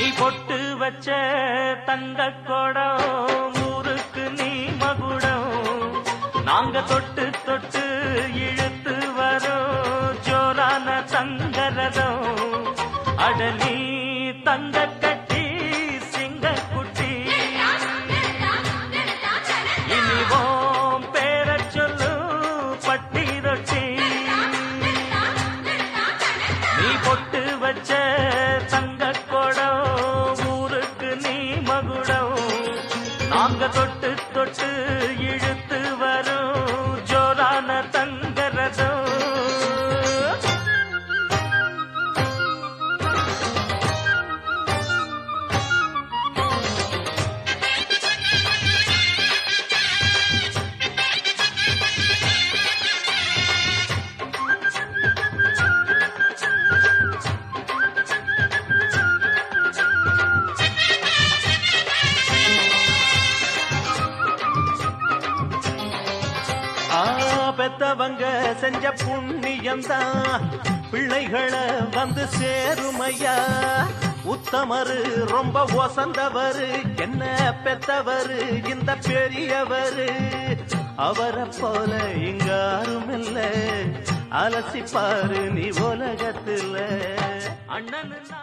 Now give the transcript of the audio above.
நீ பொட்டு வச்ச தங்க கொடம் ஊருக்கு நீ மகுடம். நாங்க தொட்டு தொட்டு இழுத்து வரோம் ஜோரான தங்கரதம் அடலி தங்க கட்டி சிங்க குட்டி. இனிவோம் பேர சொல்லு பட்டி ரொட்டி நீ பொட்டு வச்ச தங்க நாங்க தொட்டு தொட்டு இழுத்து பெத்தவங்க செஞ்ச புண்ணியம்தான். பிள்ளைகளை வந்து சேருமையா? உத்தமரு ரொம்ப ஒசந்தவரு. என்ன பெத்தவரு? இந்த பெரியவரு. அவரை போல இங்க யாரும் இல்ல அலசிப்பாரு நீ உலகத்துல. அண்ணன்